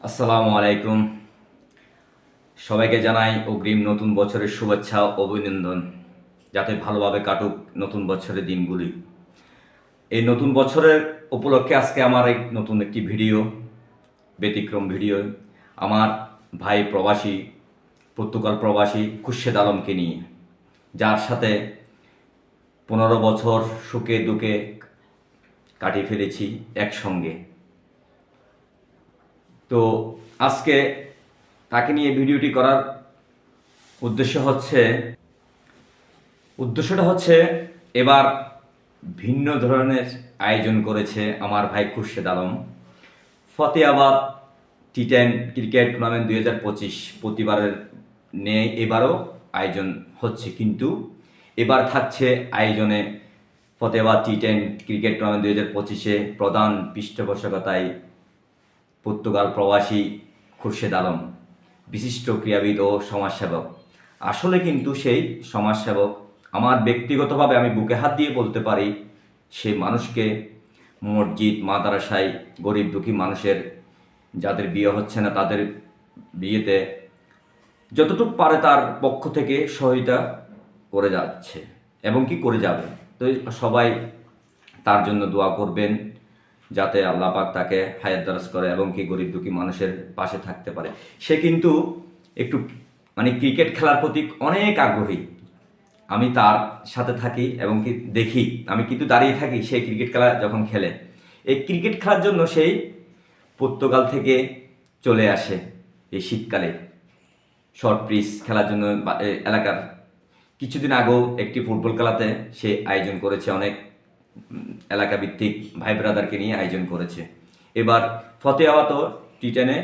আসসালামু আলাইকুম। সবাইকে জানাই অগ্রিম নতুন বছরের শুভেচ্ছা অভিনন্দন। যাতে ভালোভাবে কাটুক নতুন বছরের দিনগুলি। এই নতুন বছরের উপলক্ষে আজকে আমার এক নতুন একটি ভিডিও, ব্যতিক্রম ভিডিও, আমার ভাই প্রবাসী, পর্তুগাল প্রবাসী খুরশেদ আলমকে নিয়ে। যার সাথে পনেরো বছর সুখে দুঃখে কাটিয়ে ফেলেছি একসঙ্গে। তো আজকে তাকে নিয়ে ভিডিওটি করার উদ্দেশ্য হচ্ছে, উদ্দেশ্যটা হচ্ছে এবার ভিন্ন ধরনের আয়োজন করেছে আমার ভাই Khurshed Alam. Fatehabad T ten cricket tournament দুই হাজার পঁচিশ প্রতিবারের নেই এবারও আয়োজন হচ্ছে। কিন্তু এবার থাকছে আয়োজনে Fatehabad T ten cricket tournament দুই হাজার পঁচিশে প্রধান পৃষ্ঠপোষকতায় পর্তুগাল প্রবাসী খুরশেদ আলম, বিশিষ্ট ক্রীড়াবিদ ও সমাজসেবক। আসলে কিন্তু সেই সমাজসেবক আমার ব্যক্তিগতভাবে আমি বুকে হাত দিয়ে বলতে পারি সে মানুষকে মসজিদ, মাদ্রাসায় গরিব দুঃখী মানুষের, যাদের বিয়ে হচ্ছে না তাদের বিয়েতে যতটুকু পারে তার পক্ষ থেকে সহায়তা করে যাচ্ছে এবং কি করে যাবে। তো সবাই তার জন্য দোয়া করবেন। যাতে আল্লাহ পাক তাকে হায়াত দারাজ করে এবং কি গরিব দুঃখী মানুষের পাশে থাকতে পারে। সে কিন্তু একটু মানে ক্রিকেট খেলার প্রতি অনেক আগ্রহী। আমি তার সাথে থাকি এবং কি দেখি। আমি কিন্তু দাঁড়িয়ে থাকি সেই ক্রিকেট খেলা যখন খেলে। এই ক্রিকেট খেলার জন্য সেই পর্তুগাল থেকে চলে আসে এই শীতকালে। শর্ট পিচ খেলার জন্য এলাকার কিছুদিন আগেও একটি ফুটবল খেলাতে সে আয়োজন করেছে অনেক। এলাকা ভিত্তিক ভাই ব্রাদারকে নিয়ে আয়োজন করেছে। এবার ফতেহাবাদ টি টেনে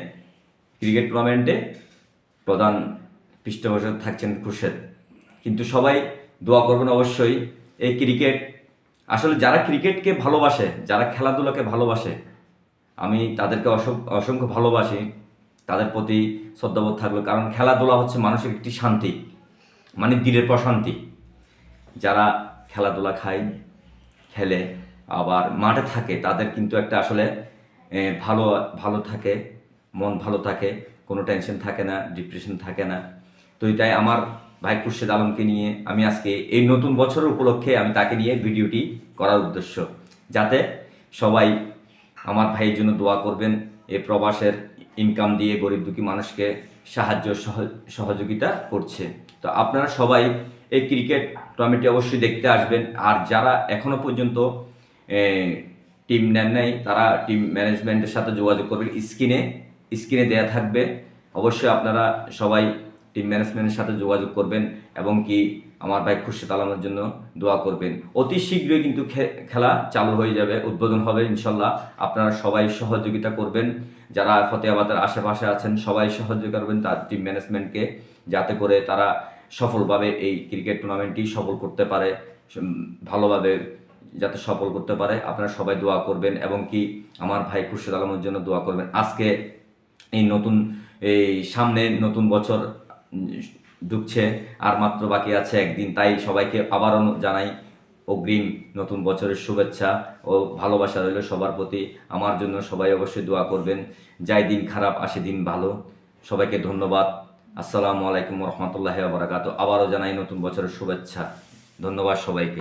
ক্রিকেট টুর্নামেন্টে প্রধান পৃষ্ঠপোষক থাকছেন খুরশেদ। কিন্তু সবাই দোয়া করবেন অবশ্যই, এই ক্রিকেট, আসলে যারা ক্রিকেটকে ভালোবাসে, যারা খেলাধুলাকে ভালোবাসে, আমি তাদেরকে অসংখ্য ভালোবাসি, তাদের প্রতি শ্রদ্ধাবোধ থাকল, কারণ খেলাধুলা হচ্ছে মানুষের একটি শান্তি মানে দিলের প্রশান্তি। যারা খেলাধুলা খায় খেলে, আবার মাঠে থাকে, তাদের কিন্তু একটা আসলে ভালো ভালো থাকে, মন ভালো থাকে, কোনো টেনশন থাকে না ডিপ্রেশন থাকে না। তো এটাই আমার ভাই খুরশেদ আলমকে নিয়ে আমি আজকে এই নতুন বছরের উপলক্ষে আমি তাকে নিয়ে ভিডিওটি করার উদ্দেশ্য। যাতে সবাই আমার ভাইয়ের জন্য দোয়া করবেন এই প্রবাসের ইনকাম দিয়ে গরিব দুঃখী মানুষকে সাহায্য, সহ- সহযোগিতা করছে। তো আপনারা সবাই এই ক্রিকেট টমেটি অবশ্যই দেখতে আসবেন। আর যারা এখনও পর্যন্ত টিম নেন নাই, তারা টিম ম্যানেজমেন্টের সাথে যোগাযোগ করবেন। স্ক্রিনে স্ক্রিনে দেয়া থাকবে। অবশ্যই আপনারা সবাই টিম ম্যানেজমেন্টের সাথে যোগাযোগ করবেন এবং কি আমার ভাই খুরশেদ আলমের জন্য দোয়া করবেন। অতি শীঘ্রই কিন্তু খেলা চালু হয়ে যাবে, উদ্বোধন হবে ইনশাল্লাহ। আপনারা সবাই সহযোগিতা করবেন। যারা ফতেহাবাদের আশেপাশে আছেন, সবাই সহযোগিতা করবেন তার টিম ম্যানেজমেন্টকে যাতে করে তারা সফলভাবে এই ক্রিকেট টুর্নামেন্টটি সফল করতে পারে ভালোভাবে যাতে সফল করতে পারে। আপনারা সবাই দোয়া করবেন এবং কি আমার ভাই খুরশেদ আলমের জন্য দোয়া করবেন। আজকে এই নতুন, এই সামনে নতুন বছর ঢুকছে আর মাত্র বাকি আছে একদিন। তাই সবাইকে আবারও জানাই অগ্রিম নতুন বছরের শুভেচ্ছা ও ভালোবাসা রইল সবার প্রতি। আমার জন্য সবাই অবশ্যই দোয়া করবেন। যাই দিন খারাপ, আসে দিন ভালো। সবাইকে ধন্যবাদ। আসসালামু আলাইকুম রহমতুল্লাহ বারাকাত আবারও জানাই নতুন বছরের শুভেচ্ছা। ধন্যবাদ সবাইকে।